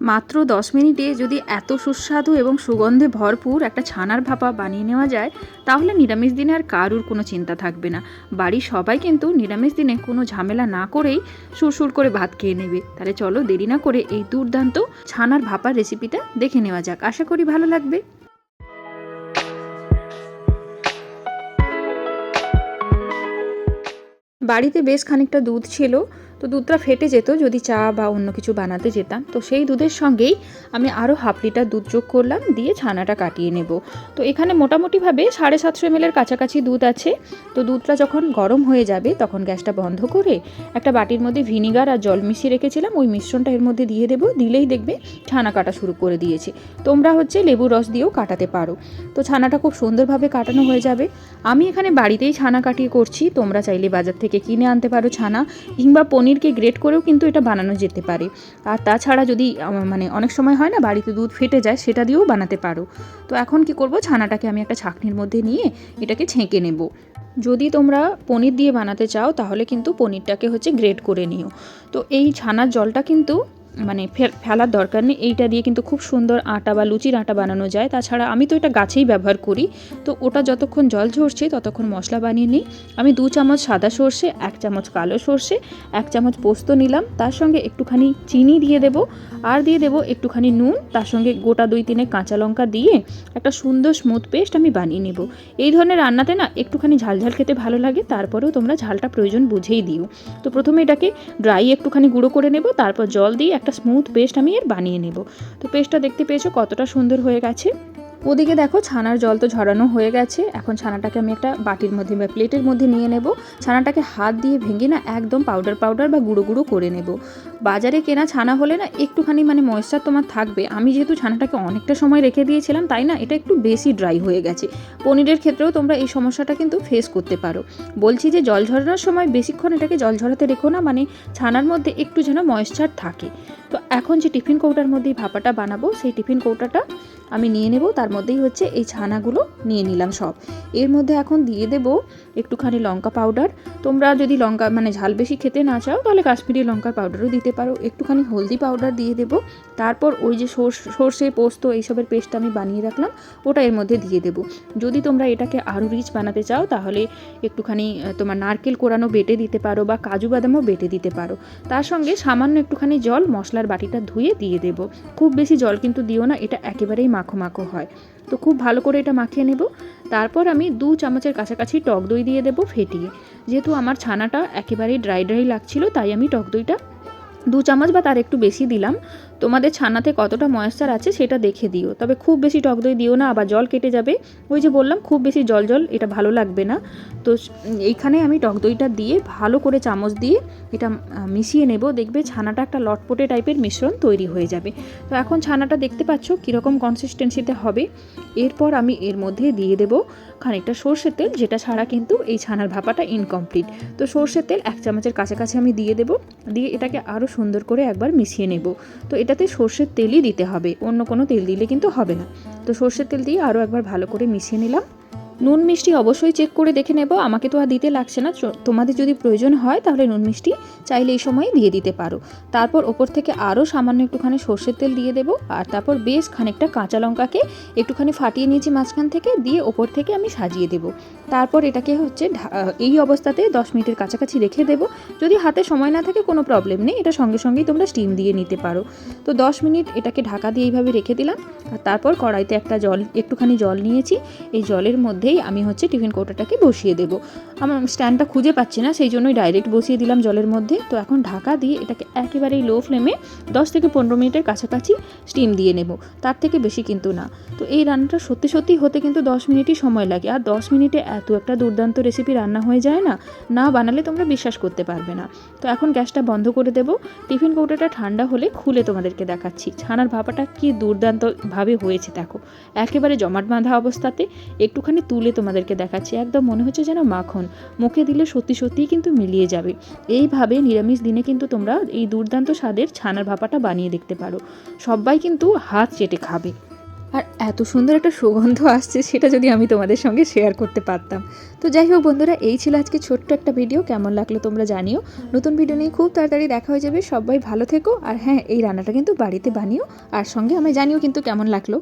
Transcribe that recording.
মাত্র দশ মিনিটে যদি এত সুস্বাদু এবং সুগন্ধে ভরপুর একটা ছানার ভাপা বানিয়ে নেওয়া যায়, তাহলে নিরামিষ দিনে আর কারুর কোনো চিন্তা থাকবে না। বাড়ির সবাই কিন্তু নিরামিষ দিনে কোনো ঝামেলা না করেই সুরসুর করে ভাত খেয়ে নেবে। তাহলে চলো দেরি না করে এই দুর্দান্ত ছানার ভাপার রেসিপিটা দেখে নেওয়া যাক। আশা করি ভালো লাগবে। বাড়িতে বেশ খানিকটা দুধ ছিল। তো দুধটা ফেটে যেত, যদি চা বা অন্য কিছু বানাতে যেতাম। তো সেই দুধের সঙ্গেই আমি আরও হাফ লিটার দুধ যোগ করলাম, দিয়ে ছানাটা কাটিয়ে নেব। তো এখানে মোটামুটিভাবে সাড়ে সাতশো এমএলের কাছাকাছি দুধ আছে। তো দুধটা যখন গরম হয়ে যাবে, তখন গ্যাসটা বন্ধ করে একটা বাটির মধ্যে ভিনিগার আর জল মিশিয়ে রেখেছিলাম। ওই মিশ্রণটা এর মধ্যে দিয়ে দেবো, দিলেই দেখবে ছানা কাটা শুরু করে দিয়েছে। তোমরা হচ্ছে লেবু রস দিয়েও কাটাতে পারো। তো ছানাটা খুব সুন্দরভাবে কাটানো হয়ে যাবে। আমি এখানে বাড়িতেই ছানা কাটিয়ে করছি। তোমরা চাইলে বাজার থেকে কিনে আনতে পারো ছানা, কিংবা পনিরকে গ্রেট করেও কিন্তু এটা বানানো যেতে পারে। আর তাছাড়া যদি মানে অনেক সময় হয় না, বাড়িতে দুধ ফেটে যায়, সেটা দিয়েও বানাতে পারো। তো এখন কি করব, ছানাটাকে আমি একটা ছাঁকনির মধ্যে নিয়ে এটাকে ছেঁকে নেব। যদি তোমরা পনির দিয়ে বানাতে চাও, তাহলে কিন্তু পনিরটাকে হচ্ছে গ্রেট করে নিও। তো এই ছানার জলটা কিন্তু মানে ফেলার দরকার নেই। এইটা দিয়ে কিন্তু খুব সুন্দর আটা বা লুচির আটা বানানো যায়। তাছাড়া আমি তো এটা গাছেই ব্যবহার করি। তো ওটা যতক্ষণ জল ঝরছে, ততক্ষণ মশলা বানিয়ে নিই। আমি দু চামচ সাদা সর্ষে, এক চামচ কালো সর্ষে, এক চামচ পোস্ত নিলাম। তার সঙ্গে একটুখানি চিনি দিয়ে দেব। আর দিয়ে দেব একটুখানি নুন। তার সঙ্গে গোটা দুই তিনে কাঁচা লঙ্কা দিয়ে একটা সুন্দর স্মুথ পেস্ট আমি বানিয়ে নেব। এই ধরনের রান্নাতে না একটুখানি ঝালঝাল খেতে ভালো লাগে। তারপরেও তোমরা ঝালটা প্রয়োজন বুঝেই দিও। তো প্রথমে এটাকে ড্রাই একটুখানি গুঁড়ো করে নেব। তারপর জল দিয়ে একটা স্মুথ পেস্ট আমি এর বানিয়ে নেব। তো পেস্টটা দেখতে পেয়েছ কতটা সুন্দর হয়ে গেছে? ওদিকে দেখো, ছানার জল তো ঝরানো হয়ে গেছে। এখন ছানাটাকে আমি একটা বাটির মধ্যে বা প্লেটের মধ্যে নিয়ে নেব। ছানাটাকে হাত দিয়ে ভেঙে না একদম পাউডার পাউডার বা গুঁড়ো গুঁড়ো করে নেব। বাজারে কেনা ছানা হলে না একটুখানি মানে ময়েশ্চার তোমার থাকবে। আমি যেহেতু ছানাটাকে অনেকটা সময় রেখে দিয়েছিলাম, তাই না এটা একটু বেশি ড্রাই হয়ে গেছে। পনিরের ক্ষেত্রেও তোমরা এই সমস্যাটা কিন্তু ফেস করতে পারো। বলছি যে জল ঝরানোর সময় বেশিক্ষণ এটাকে জল ঝরাতে রেখো না মানে ছানার মধ্যে একটু যেন ময়েশ্চার থাকে। তো এখন যে টিফিন কৌটার মধ্যে ভাপাটা বানাবো, সেই টিফিন কৌটাটা আমি নিয়ে নেব, তার মধ্যেই হচ্ছে এই ছানাগুলো নিয়ে নিলাম সব। এর মধ্যে এখন দিয়ে দেব একটুখানি লঙ্কা পাউডার তোমরা যদি লঙ্কা মানে ঝাল বেশি খেতে না চাও, তাহলে কাশ্মীরি লঙ্কার পাউডারও দিতে পারো। একটুখানি হলদি পাউডার দিয়ে দেব। তারপর ওই যে সর্ষ- পোস্ত, এইসবের পেস্ট আমি বানিয়ে রাখলাম, ওটা এর মধ্যে দিয়ে দেব। যদি তোমরা এটাকে আরও রিচ বানাতে চাও, তাহলে একটুখানি তোমার নারকেল কোরানো বেটে দিতে পারো বা কাজু বাদামও বেটে দিতে পারো। তার সঙ্গে সামান্য একটুখানি জল মশলার বাটিটা ধুয়ে দিয়ে দেব। খুব বেশি জল কিন্তু দিও না, এটা একেবারেই মাখো মাখো হয়। তো খুব ভালো করে এটা মাখিয়ে নেব। তারপর আমি দু চামচের কাছাকাছি টক দই দিয়ে দেবো ফেটিয়ে। যেহেতু আমার ছানাটা একেবারেই ড্রাই ড্রাই লাগছিল, তাই আমি টক দইটা দু চামচ বা তার একটু বেশি দিলাম। তোমাদের ছানাতে কতটা ময়েশ্চার আছে সেটা দেখে দিও। তবে খুব বেশি টক দই দিও না, আবার জল কেটে যাবে। ওই যে বললাম, খুব বেশি জল জল, এটা ভালো লাগবে না। তো এইখানে আমি টক দইটা দিয়ে ভালো করে চামচ দিয়ে এটা মিশিয়ে নেব। দেখবে ছানাটা একটা লটপটে টাইপের মিশ্রণ তৈরি হয়ে যাবে। তো এখন ছানাটা দেখতে পাচ্ছ কীরকম কনসিস্টেন্সিতে হবে। এরপর আমি এর মধ্যে দিয়ে দেব খানিকটা সর্ষের তেল, যেটা ছাড়া কিন্তু এই ছানার ভাপাটা ইনকমপ্লিট তো সর্ষের তেল এক চামচের কাছাকাছি আমি দিয়ে দেব। দিয়ে এটাকে আরও সুন্দর করে একবার মিশিয়ে নেব। তো এটাতে সর্ষের তেলই দিতে হবে। অন্য কোনো তেল দিলে কিন্তু হবে না। তো সর্ষের তেল দিয়ে আরও একবার ভালো করে মিশিয়ে নিলাম। নুন মিষ্টি অবশ্যই চেক করে দেখে নেব। আমাকে তো আর দিতে লাগছে না। তোমাদের যদি প্রয়োজন হয়, তাহলে নুন মিষ্টি চাইলে এই সময় দিয়ে দিতে পারো। তারপর ওপর থেকে আরও সামান্য একটুখানি সর্ষের তেল দিয়ে দেবো। আর তারপর বেশ খানিকটা কাঁচা লঙ্কাকে একটুখানি ফাটিয়ে নিয়েছি মাঝখান থেকে, দিয়ে ওপর থেকে আমি সাজিয়ে দেবো। তারপর এটাকে হচ্ছে এই অবস্থাতে দশ মিনিটের কাছাকাছি রেখে দেবো। যদি হাতে সময় না থাকে, কোনো প্রবলেম নেই। এটা সঙ্গে সঙ্গেই তোমরা স্টিম দিয়ে নিতে পারো। তো দশ মিনিট এটাকে ঢাকা দিয়ে এইভাবে রেখে দিলাম। আর তারপর কড়াইতে একটা জল, একটুখানি জল নিয়েছি। এই জলের মধ্যেই আমি হচ্ছে টিফিন কৌটাটাকে বসিয়ে দেবো। আমার স্ট্যান্ডটা খুঁজে পাচ্ছি না, সেই জন্যই ডাইরেক্ট বসিয়ে দিলাম জলের মধ্যে। তো এখন ঢাকা দিয়ে এটাকে একেবারেই লো ফ্লেমে দশ থেকে পনেরো মিনিটের কাছাকাছি স্টিম দিয়ে নেব। তার থেকে বেশি কিন্তু না। তো এই রান্নাটা সত্যি সত্যি হতে কিন্তু দশ মিনিটই সময় লাগে। আর দশ মিনিটে এত একটা দুর্দান্ত রেসিপি রান্না হয়ে যায় না না বানালে তোমরা বিশ্বাস করতে পারবে না। তো এখন গ্যাসটা বন্ধ করে দেবো। টিফিন কৌটাটা ঠান্ডা হলে খুলে তোমাদেরকে দেখাচ্ছি। ছানার ভাপাটা কি দুর্দান্তভাবে হয়েছে, দেখো। একেবারে জমাট বাঁধা অবস্থাতে, একটুখানি তুলে তোমাদেরকে দেখাচ্ছি, একদম মনে হচ্ছে যেন মাখন। মুখে দিলে সত্যি সত্যিই কিন্তু মিলিয়ে যাবে। এইভাবে নিরামিষ দিনে কিন্তু তোমরা এই দুর্দান্ত স্বাদের ছানার ভাপাটা বানিয়ে দেখতে পারো। সবাই কিন্তু হাত চেটে খাবে। আর এত সুন্দর একটা সুগন্ধ আসছে, সেটা যদি আমি তোমাদের সঙ্গে শেয়ার করতে পারতাম। তো যাই হোক বন্ধুরা, এই ছিল আজকে ছোট্ট একটা ভিডিও কেমন লাগল তোমরা জানিও। নতুন ভিডিও নিয়ে খুব তাড়াতাড়ি দেখা হয়ে যাবে। সবাই ভালো থেকো। আর হ্যাঁ এই রান্নাটা কিন্তু বাড়িতে বানিও। আর সঙ্গে আমায় জানিও কিন্তু কেমন লাগল।